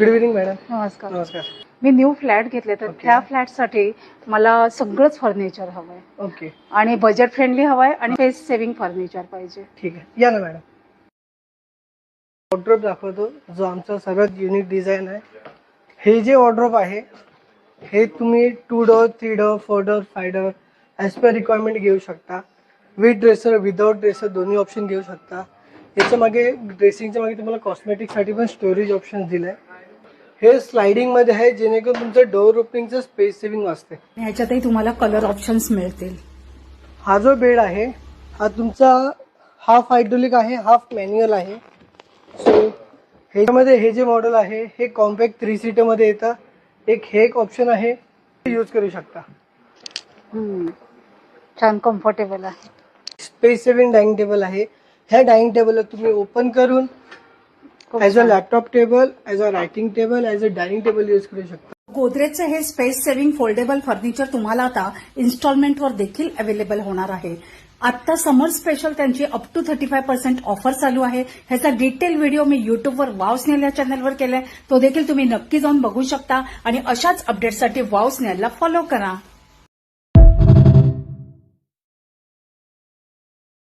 Good evening madam नमस्कार. नमस्कार. मी new flat घेतले तर Okay. त्या फ्लॅटसाठी मला सगळंच फर्निचर हवंय. ओके आणि बजेट फ्रेंडली हवंय आणि फेस सेव्हिंग फर्निचर पाहिजे. ठीक आहे. या ना मॅडम वॉर्ड्रोप दाखवतो. जो आमचा सर्वात युनिक डिझाईन आहे. हे जे वॉर्ड्रोप आहे हे तुम्ही two door three door four door five door as per requirement घेऊ शकता. विथ ड्रेसर विदाउट ड्रेसर दोन्ही ऑप्शन घेऊ शकता. याच्या मागे ड्रेसिंगच्या मागे तुम्हाला कॉस्मेटिकसाठी पण स्टोरेज ऑप्शन दिलं आहे हे स्लायडिंगमध्ये आहे जेणेकरून तुमचं डोअर ओपनिंगचं स्पेस सेव्हिंग वाचते ह्याच्यातही तुम्हाला कलर ऑप्शन्स मिळतील. हा जो बेड आहे हा तुमचा हाफ हायड्रोलिक आहे हाफ मॅन्युअल आहे. सो ह्याच्यामध्ये हे जे मॉडेल आहे हे कॉम्पॅक्ट थ्री सीटरमध्ये येतं. एक हे एक ऑप्शन आहे यूज करू शकता. छान कम्फर्टेबल आहे. स्पेस सेव्हिंग डायनिंग टेबल आहे. ह्या डायनिंग टेबलला तुम्ही ओपन करून as a. Laptop table as a writing table as a dining table use करू शकता. गोदरेजचे हे स्पेस सेव्हिंग फोल्डेबल फर्निचर तुम्हाला आता इन्स्टॉलमेंटवर देखील अवेलेबल होणार आहे. आता समर स्पेशल त्यांची up to thirty five percent offer चालू आहे. ह्याचा डिटेल व्हिडिओ मी युट्यूबवर वाव स्नेल या चॅनलवर केलाय. तो देखील तुम्ही नक्की जाऊन बघू शकता. आणि अशाच अपडेटसाठी वाव स्नेलला फॉलो करा.